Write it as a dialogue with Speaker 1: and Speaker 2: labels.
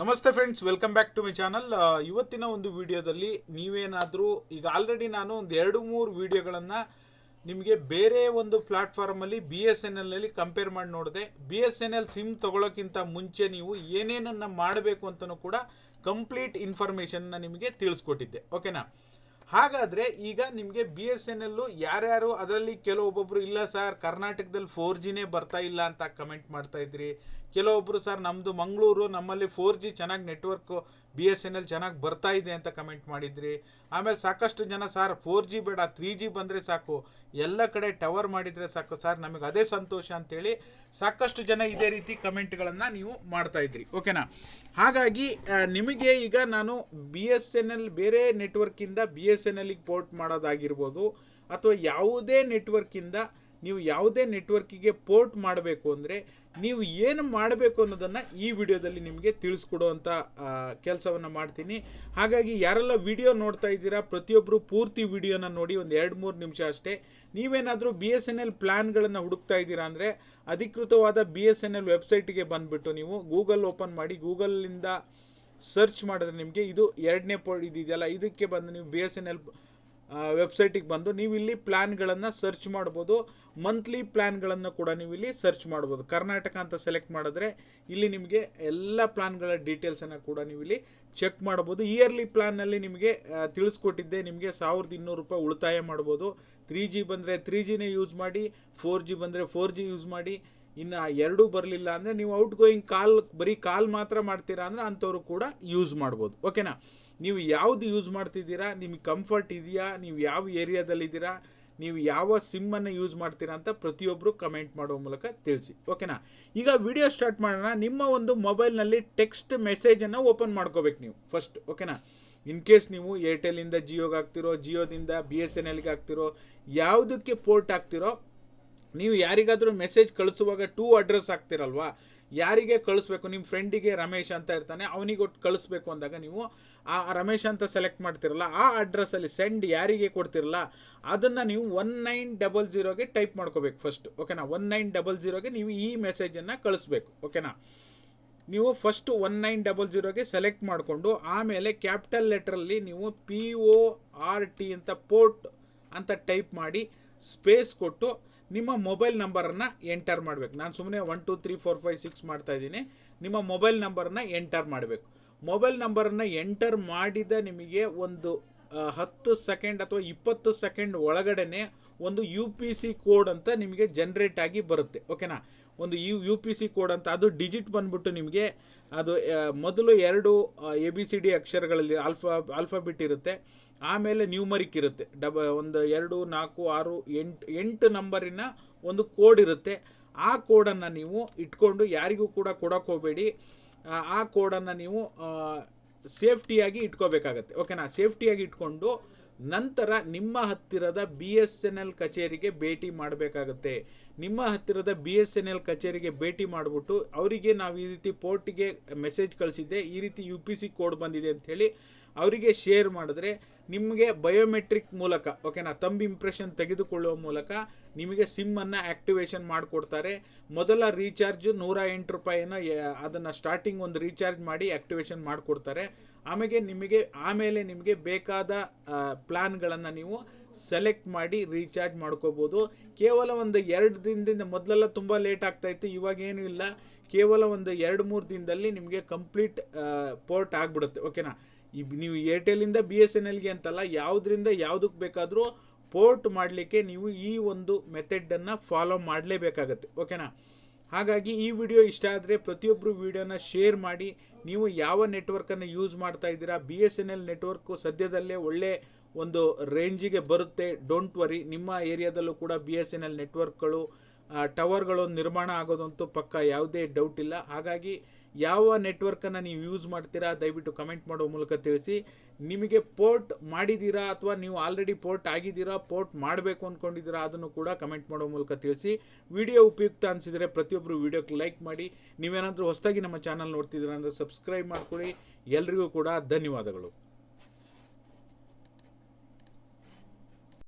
Speaker 1: ನಮಸ್ತೆ friends welcome back to my channel ಇವತ್ತಿನ ಒಂದು ವಿಡಿಯೋದಲ್ಲಿ ನೀವೇನಾದರೂ, ಈಗ ಆಲ್ರೆಡಿ ನಾನು ಒಂದು ಎರಡು ಮೂರು ವಿಡಿಯೋಗಳನ್ನು ನಿಮಗೆ ಬೇರೆ ಒಂದು ಪ್ಲ್ಯಾಟ್ಫಾರ್ಮಲ್ಲಿ ಬಿ ಎಸ್ ಎನ್ ಎಲ್ನಲ್ಲಿ ಕಂಪೇರ್ ಮಾಡಿ ನೋಡಿದೆ. B S N L sim ತೊಗೊಳೋಕ್ಕಿಂತ ಮುಂಚೆ ನೀವು ಏನೇನನ್ನು ಮಾಡಬೇಕು ಅಂತಲೂ ಕೂಡ ಕಂಪ್ಲೀಟ್ ಇನ್ಫಾರ್ಮೇಷನ್ನ ನಿಮಗೆ ತಿಳಿಸ್ಕೊಟ್ಟಿದ್ದೆ. ಓಕೆನಾ ಹಾಗಾದರೆ ಈಗ ನಿಮಗೆ ಬಿ ಎಸ್ ಎನ್ ಎಲ್ಲು ಯಾರ್ಯಾರು, ಅದರಲ್ಲಿ ಕೆಲವೊಬ್ಬೊಬ್ಬರು ಇಲ್ಲ ಸರ್, ಕರ್ನಾಟಕದಲ್ಲಿ ಫೋರ್ ಜಿನೇ ಬರ್ತಾ ಇಲ್ಲ ಅಂತ ಕಮೆಂಟ್ ಮಾಡ್ತಾ ಇದ್ರಿ. ಕೆಲವೊಬ್ಬರು ಸರ್ ನಮ್ಮದು ಮಂಗಳೂರು, ನಮ್ಮಲ್ಲಿ ಫೋರ್ ಜಿ ಚೆನ್ನಾಗಿ network B S N L ಚೆನ್ನಾಗಿ ಬರ್ತಾ ಇದೆ ಅಂತ ಕಮೆಂಟ್ ಮಾಡಿದ್ರಿ. ಆಮೇಲೆ ಸಾಕಷ್ಟು ಜನ ಸರ್ ಫೋರ್ ಜಿ ಬೇಡ ತ್ರೀ ಜಿ ಬಂದರೆ ಸಾಕು. ಎಲ್ಲ ಕಡೆ ಟವರ್ ಮಾಡಿದರೆ ಸಾಕು ಸರ್, ನಮಗೆ ಅದೇ ಸಂತೋಷ ಅಂತೇಳಿ ಸಾಕಷ್ಟು ಜನ ಇದೇ ರೀತಿ ಕಮೆಂಟ್ಗಳನ್ನು ನೀವು ಮಾಡ್ತಾ ಇದ್ರಿ. ಓಕೆನಾ ಹಾಗಾಗಿ ನಿಮಗೆ ಈಗ ನಾನು ಬಿ ಎಸ್ ಎನ್ ಎಲ್ ಬೇರೆ ನೆಟ್ವರ್ಕಿಂದ ಬಿ ಎನ್ ಎಲ್ಗೆ ಪೋರ್ಟ್ ಮಾಡೋದಾಗಿರ್ಬೋದು ಅಥವಾ ಯಾವುದೇ ನೆಟ್ವರ್ಕಿಂದ ನೀವು ಯಾವುದೇ ನೆಟ್ವರ್ಕಿಗೆ ಪೋರ್ಟ್ ಮಾಡಬೇಕು ಅಂದರೆ ನೀವು ಏನು ಮಾಡಬೇಕು ಅನ್ನೋದನ್ನು ಈ ವಿಡಿಯೋದಲ್ಲಿ ನಿಮಗೆ ತಿಳಿಸ್ಕೊಡುವಂಥ ಕೆಲಸವನ್ನು ಮಾಡ್ತೀನಿ. ಹಾಗಾಗಿ ಯಾರೆಲ್ಲ ವಿಡಿಯೋ ನೋಡ್ತಾ ಇದ್ದೀರಾ ಪ್ರತಿಯೊಬ್ಬರು ಪೂರ್ತಿ ವಿಡಿಯೋನ ನೋಡಿ ಒಂದು ಎರಡು ಮೂರು ನಿಮಿಷ ಅಷ್ಟೇ. ನೀವೇನಾದರೂ ಬಿ ಎಸ್ ಎನ್ ಎಲ್ ಪ್ಲ್ಯಾನ್ಗಳನ್ನು ಹುಡುಕ್ತಾ ಇದ್ದೀರಾ ಅಂದರೆ ಅಧಿಕೃತವಾದ ಬಿ ಎಸ್ ಎನ್ ಎಲ್ ವೆಬ್ಸೈಟಿಗೆ ಬಂದುಬಿಟ್ಟು ನೀವು ಗೂಗಲ್ ಓಪನ್ ಮಾಡಿ ಗೂಗಲ್ಲಿಂದ ಸರ್ಚ್ ಮಾಡಿದ್ರೆ ನಿಮಗೆ ಇದು ಎರಡನೇ ಪೋ ಇದೆಯಲ್ಲ, ಇದಕ್ಕೆ ಬಂದು ನೀವು ಬಿ ಎಸ್ ಎನ್ ಎಲ್ ವೆಬ್ಸೈಟಿಗೆ ಬಂದು ನೀವು ಇಲ್ಲಿ ಪ್ಲ್ಯಾನ್ಗಳನ್ನು ಸರ್ಚ್ ಮಾಡ್ಬೋದು. ಮಂತ್ಲಿ ಪ್ಲ್ಯಾನ್ಗಳನ್ನು ಕೂಡ ನೀವು ಇಲ್ಲಿ ಸರ್ಚ್ ಮಾಡ್ಬೋದು. ಕರ್ನಾಟಕ ಅಂತ ಸೆಲೆಕ್ಟ್ ಮಾಡಿದ್ರೆ ಇಲ್ಲಿ ನಿಮಗೆ ಎಲ್ಲ ಪ್ಲ್ಯಾನ್ಗಳ ಡೀಟೇಲ್ಸನ್ನು ಕೂಡ ನೀವು ಇಲ್ಲಿ ಚೆಕ್ ಮಾಡ್ಬೋದು. ಇಯರ್ಲಿ ಪ್ಲ್ಯಾನಲ್ಲಿ ನಿಮಗೆ ತಿಳಿಸ್ಕೊಟ್ಟಿದ್ದೆ, ನಿಮಗೆ ಸಾವಿರದ ಇನ್ನೂರು ರೂಪಾಯಿ ಉಳಿತಾಯ ಮಾಡ್ಬೋದು. ತ್ರೀ ಜಿ ಬಂದರೆ ತ್ರೀ ಜಿನೇ ಯೂಸ್ ಮಾಡಿ ಫೋರ್ ಜಿ ಬಂದರೆ ಫೋರ್ ಜಿ ಯೂಸ್ ಮಾಡಿ. ಇನ್ನು ಎರಡೂ ಬರಲಿಲ್ಲ ಅಂದರೆ ನೀವು ಔಟ್ ಗೋಯಿಂಗ್ ಕಾಲ್ ಬರೀ ಕಾಲ್ ಮಾತ್ರ ಮಾಡ್ತೀರಾ ಅಂದರೆ ಅಂಥವ್ರು ಕೂಡ ಯೂಸ್ ಮಾಡ್ಬೋದು. ಓಕೆನಾ ನೀವು ಯಾವುದು ಯೂಸ್ ಮಾಡ್ತಿದ್ದೀರಾ? ನಿಮಗೆ ಕಂಫರ್ಟ್ ಇದೆಯಾ? ನೀವು ಯಾವ ಏರಿಯಾದಲ್ಲಿದ್ದೀರಾ ನೀವು ಯಾವ ಸಿಮ್ಮನ್ನು ಯೂಸ್ ಮಾಡ್ತೀರಾ ಅಂತ ಪ್ರತಿಯೊಬ್ಬರು ಕಮೆಂಟ್ ಮಾಡುವ ಮೂಲಕ ತಿಳಿಸಿ. ಓಕೆನಾ ಈಗ ವಿಡಿಯೋ ಸ್ಟಾರ್ಟ್ ಮಾಡೋಣ. ನಿಮ್ಮ ಒಂದು ಮೊಬೈಲ್ನಲ್ಲಿ ಟೆಕ್ಸ್ಟ್ ಮೆಸೇಜನ್ನು ಓಪನ್ ಮಾಡ್ಕೋಬೇಕು ನೀವು ಫಸ್ಟ್ ಓಕೆನಾ ಇನ್ ಕೇಸ್ ನೀವು ಏರ್ಟೆಲಿಂದ ಜಿಯೋಗೆ ಹಾಕ್ತಿರೋ ಜಿಯೋದಿಂದ ಬಿ ಎಸ್ ಎನ್ ಎಲ್ಗೆ ಹಾಕ್ತಿರೋ, ಯಾವುದಕ್ಕೆ ಪೋರ್ಟ್ ಹಾಕ್ತಿರೋ ನೀವು ಯಾರಿಗಾದರೂ ಮೆಸೇಜ್ ಕಳಿಸುವಾಗ ಟೂ ಅಡ್ರೆಸ್ ಹಾಕ್ತಿರಲ್ವಾ? ಯಾರಿಗೆ ಕಳಿಸ್ಬೇಕು? ನಿಮ್ಮ ಫ್ರೆಂಡಿಗೆ ರಮೇಶ್ ಅಂತ ಇರ್ತಾನೆ, ಅವನಿಗೆ ಕಳಿಸ್ಬೇಕು ಅಂದಾಗ ನೀವು ಆ ರಮೇಶ್ ಅಂತ ಸೆಲೆಕ್ಟ್ ಮಾಡ್ತಿರಲ್ಲ, ಆ ಅಡ್ರೆಸ್ಸಲ್ಲಿ ಸೆಂಡ್ ಯಾರಿಗೆ ಕೊಡ್ತಿರಲ್ಲ, ಅದನ್ನು ನೀವು ಒನ್ ನೈನ್ ಡಬಲ್ ಜೀರೋಗೆ ಟೈಪ್ ಮಾಡ್ಕೋಬೇಕು ಫಸ್ಟ್ ಓಕೆನಾ ಒನ್ ನೈನ್ ಡಬಲ್ ಜೀರೋಗೆ ನೀವು ಈ ಮೆಸೇಜನ್ನು ಕಳಿಸ್ಬೇಕು ಓಕೆನಾ ನೀವು ಫಸ್ಟ್ ಒನ್ ನೈನ್ ಡಬಲ್ ಜೀರೋಗೆ ಸೆಲೆಕ್ಟ್ ಮಾಡಿಕೊಂಡು, ಆಮೇಲೆ ಕ್ಯಾಪಿಟಲ್ ಲೆಟ್ರಲ್ಲಿ ನೀವು ಪಿ ಒ ಆರ್ ಟಿ ಅಂತ ಪೋರ್ಟ್ ಅಂತ ಟೈಪ್ ಮಾಡಿ ಸ್ಪೇಸ್ ಕೊಟ್ಟು ನಿಮ್ಮ ಮೊಬೈಲ್ ನಂಬರನ್ನು ಎಂಟರ್ ಮಾಡಬೇಕು. ನಾನು ಸುಮ್ಮನೆ one two three four five six ಮಾಡ್ತಾ ಇದ್ದೀನಿ. ನಿಮ್ಮ ಮೊಬೈಲ್ ನಂಬರನ್ನು ಎಂಟರ್ ಮಾಡಬೇಕು. ಮೊಬೈಲ್ ನಂಬರನ್ನು ಎಂಟರ್ ಮಾಡಿದ ನಿಮಗೆ ಒಂದು ಹತ್ತು ಸೆಕೆಂಡ್ ಅಥವಾ ಇಪ್ಪತ್ತು ಸೆಕೆಂಡ್ ಒಳಗಡೆನೆ ಒಂದು ಯು ಪಿ ಸಿ ಕೋಡ್ ಅಂತ ನಿಮಗೆ ಜನ್ರೇಟ್ ಆಗಿ ಬರುತ್ತೆ ಓಕೆನಾ ಒಂದು U U P C code ಅಂತ, ಅದು ಡಿಜಿಟ್ ಬಂದ್ಬಿಟ್ಟು ನಿಮಗೆ ಅದು ಮೊದಲು ಎರಡು ಎ ಬಿ ಸಿ ಡಿ ಅಕ್ಷರಗಳಲ್ಲಿ ಆಲ್ಫಾ ಆಲ್ಫಾಬಿಟ್ ಇರುತ್ತೆ, ಆಮೇಲೆ ನ್ಯೂಮರಿಕ್ ಇರುತ್ತೆ, ಡಬ, ಒಂದು ಎರಡು, ನಾಲ್ಕು, ಆರು, ಎಂಟು ಎಂಟು ನಂಬರಿನ ಒಂದು ಕೋಡ್ ಇರುತ್ತೆ, ಆ ಕೋಡನ್ನು ನೀವು ಇಟ್ಕೊಂಡು ಯಾರಿಗೂ ಕೂಡ ಕೊಡೋಕೆ ಹೋಗಬೇಡಿ, ಆ ಕೋಡನ್ನು ನೀವು ಸೇಫ್ಟಿಯಾಗಿ ಇಟ್ಕೋಬೇಕಾಗತ್ತೆ. ಓಕೆನಾ ಸೇಫ್ಟಿಯಾಗಿ ಇಟ್ಕೊಂಡು ನಂತರ ನಿಮ್ಮ ಹತ್ತಿರದ ಬಿ ಎಸ್ ಎನ್ ಎಲ್ ಕಚೇರಿಗೆ ಭೇಟಿ ಮಾಡಬೇಕಾಗತ್ತೆ. ನಿಮ್ಮ ಹತ್ತಿರದ ಬಿ ಎಸ್ ಎನ್ ಎಲ್ ಕಚೇರಿಗೆ ಭೇಟಿ ಮಾಡಿಬಿಟ್ಟು ಅವರಿಗೆ ನಾವು ಈ ರೀತಿ ಪೋರ್ಟಿಗೆ ಮೆಸೇಜ್ ಕಳಿಸಿದ್ದೆ, ಈ ರೀತಿ ಯು ಪಿ ಸಿ ಕೋಡ್ ಬಂದಿದೆ ಅಂಥೇಳಿ ಅವರಿಗೆ ಶೇರ್ ಮಾಡಿದ್ರೆ ನಿಮಗೆ ಬಯೋಮೆಟ್ರಿಕ್ ಮೂಲಕ, ಓಕೆನಾ ತಂಬ್ ಇಂಪ್ರೆಷನ್ ತೆಗೆದುಕೊಳ್ಳುವ ಮೂಲಕ ನಿಮಗೆ ಸಿಮ್ಮನ್ನು ಆ್ಯಕ್ಟಿವೇಶನ್ ಮಾಡಿಕೊಡ್ತಾರೆ. ಮೊದಲ ರೀಚಾರ್ಜ್ ನೂರ ಎಂಟು ರೂಪಾಯಿನ, ಅದನ್ನು ಸ್ಟಾರ್ಟಿಂಗ್ ಒಂದು ರೀಚಾರ್ಜ್ ಮಾಡಿ ಆ್ಯಕ್ಟಿವೇಶನ್ ಮಾಡಿಕೊಡ್ತಾರೆ. ಆಮೇಲೆ ನಿಮಗೆ ಆಮೇಲೆ ನಿಮಗೆ ಬೇಕಾದ ಪ್ಲ್ಯಾನ್ಗಳನ್ನು ನೀವು ಸೆಲೆಕ್ಟ್ ಮಾಡಿ ರೀಚಾರ್ಜ್ ಮಾಡ್ಕೋಬೋದು. ಕೇವಲ ಒಂದು ಎರಡು ದಿನದಿಂದ, ಮೊದಲೆಲ್ಲ ತುಂಬ ಲೇಟ್ ಆಗ್ತಾಯಿತ್ತು ಇವಾಗ ಇವಾಗೇನು ಇಲ್ಲ. ಕೇವಲ ಒಂದು ಎರಡು, ಮೂರು ದಿನದಲ್ಲಿ ನಿಮಗೆ ಕಂಪ್ಲೀಟ್ ಪೋರ್ಟ್ ಆಗಿಬಿಡುತ್ತೆ, ಓಕೆನಾ? ಈ ನೀವು ಏರ್ಟೆಲಿಂದ ಬಿ ಎಸ್ ಎನ್ ಎಲ್ಗೆ ಅಂತಲ್ಲ, ಯಾವುದರಿಂದ ಯಾವುದಕ್ಕೆ ಬೇಕಾದರೂ ಪೋರ್ಟ್ ಮಾಡಲಿಕ್ಕೆ ನೀವು ಈ ಒಂದು ಮೆಥಡನ್ನು ಫಾಲೋ ಮಾಡಲೇಬೇಕಾಗತ್ತೆ, ಓಕೆನಾ? ಹಾಗಾಗಿ ಈ ವಿಡಿಯೋ ಇಷ್ಟ ಆದರೆ ಪ್ರತಿಯೊಬ್ಬರು ವಿಡಿಯೋನ ಶೇರ್ ಮಾಡಿ. ನೀವು ಯಾವ ನೆಟ್ವರ್ಕನ್ನು ಯೂಸ್ ಮಾಡ್ತಾ ಇದ್ದೀರಾ? B S N L network ಸದ್ಯದಲ್ಲೇ ಒಳ್ಳೆ ಒಂದು ರೇಂಜಿಗೆ ಬರುತ್ತೆ. ಡೋಂಟ್ ವರಿ ನಿಮ್ಮ ಏರಿಯಾದಲ್ಲೂ ಕೂಡ ಬಿ ಎಸ್ ಎನ್ ಎಲ್ ನೆಟ್ವರ್ಕ್ಗಳು ಟವರ್ಗಳು ನಿರ್ಮಾಣ ಆಗೋದಂತೂ ಪಕ್ಕ ಯಾವುದೇ ಡೌಟ್ ಇಲ್ಲ. ಹಾಗಾಗಿ ಯಾವ ನೆಟ್ವರ್ಕನ್ನು ನೀವು ಯೂಸ್ ಮಾಡ್ತೀರಾ, ದಯವಿಟ್ಟು ಕಮೆಂಟ್ ಮಾಡೋ ಮೂಲಕ ತಿಳಿಸಿ. ನಿಮಗೆ ಪೋರ್ಟ್ ಮಾಡಿದ್ದೀರಾ ಅಥವಾ ನೀವು ಆಲ್ರೆಡಿ ಪೋರ್ಟ್ ಆಗಿದ್ದೀರಾ ಪೋರ್ಟ್ ಮಾಡಬೇಕು ಅಂದ್ಕೊಂಡಿದ್ದೀರಾ ಅದನ್ನು ಕೂಡ ಕಮೆಂಟ್ ಮಾಡೋ ಮೂಲಕ ತಿಳಿಸಿ. ವಿಡಿಯೋ ಉಪಯುಕ್ತ ಅನಿಸಿದರೆ ಪ್ರತಿಯೊಬ್ಬರು ವಿಡಿಯೋಕ್ಕೆ ಲೈಕ್ ಮಾಡಿ. ನೀವೇನಾದರೂ ಹೊಸದಾಗಿ ನಮ್ಮ ಚಾನಲ್ ನೋಡ್ತಿದ್ದೀರಾ ಅಂದರೆ ಸಬ್ಸ್ಕ್ರೈಬ್ ಮಾಡ್ಕೊಳ್ಳಿ. ಎಲ್ರಿಗೂ ಕೂಡ ಧನ್ಯವಾದಗಳು.